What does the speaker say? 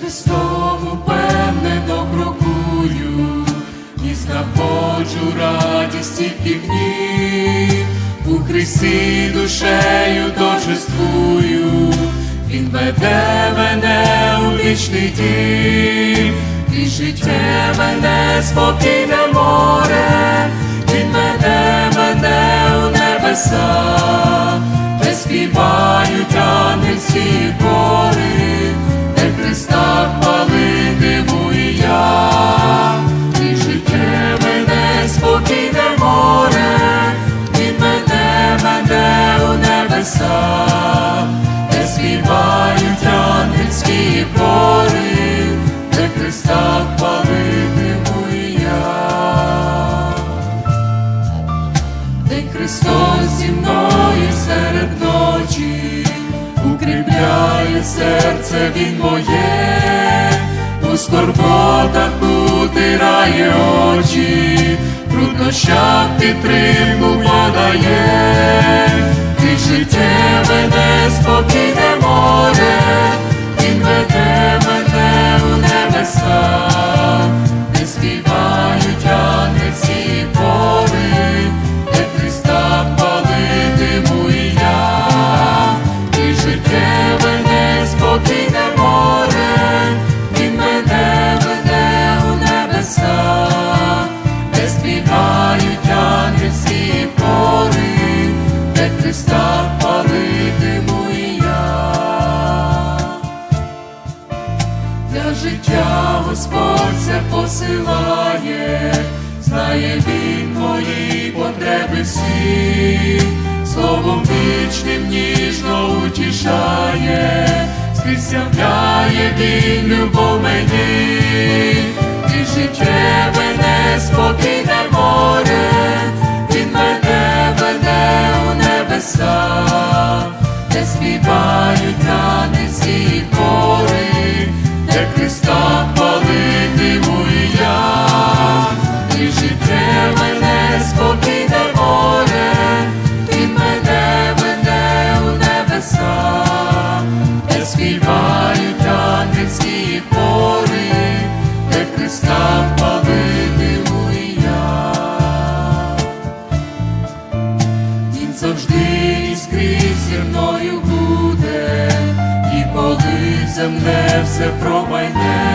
Христом упевнено крокую, і знаходжу радість і півні, у Христі душею торжествую, Він веде мене у вічний дім, і життя мене спокійне море, Він веде мене у небеса. Небеса, де співають ангельські кори, де Христа хвалитиму і я. Де Христос зі мною серед ночі, укріпляє серце Він моє, у скорботах утирає очі, труднощах підтримку співають ангельські кори, де Христа хвалитиму і я. Для життя Господь це посилає, знає Він мої потреби всі, словом вічним ніжно утішає, скрізь являє Він любов мені, і життєве небеса, де співають ангельські кори, де Христа хвалитиму і я, і життєве неспокійне море, Він мене веде у небеса, де співають ангельські кори, де Христа хвалитиму і я. Завжди скрізь зі мною буде, і коли земне все промайне,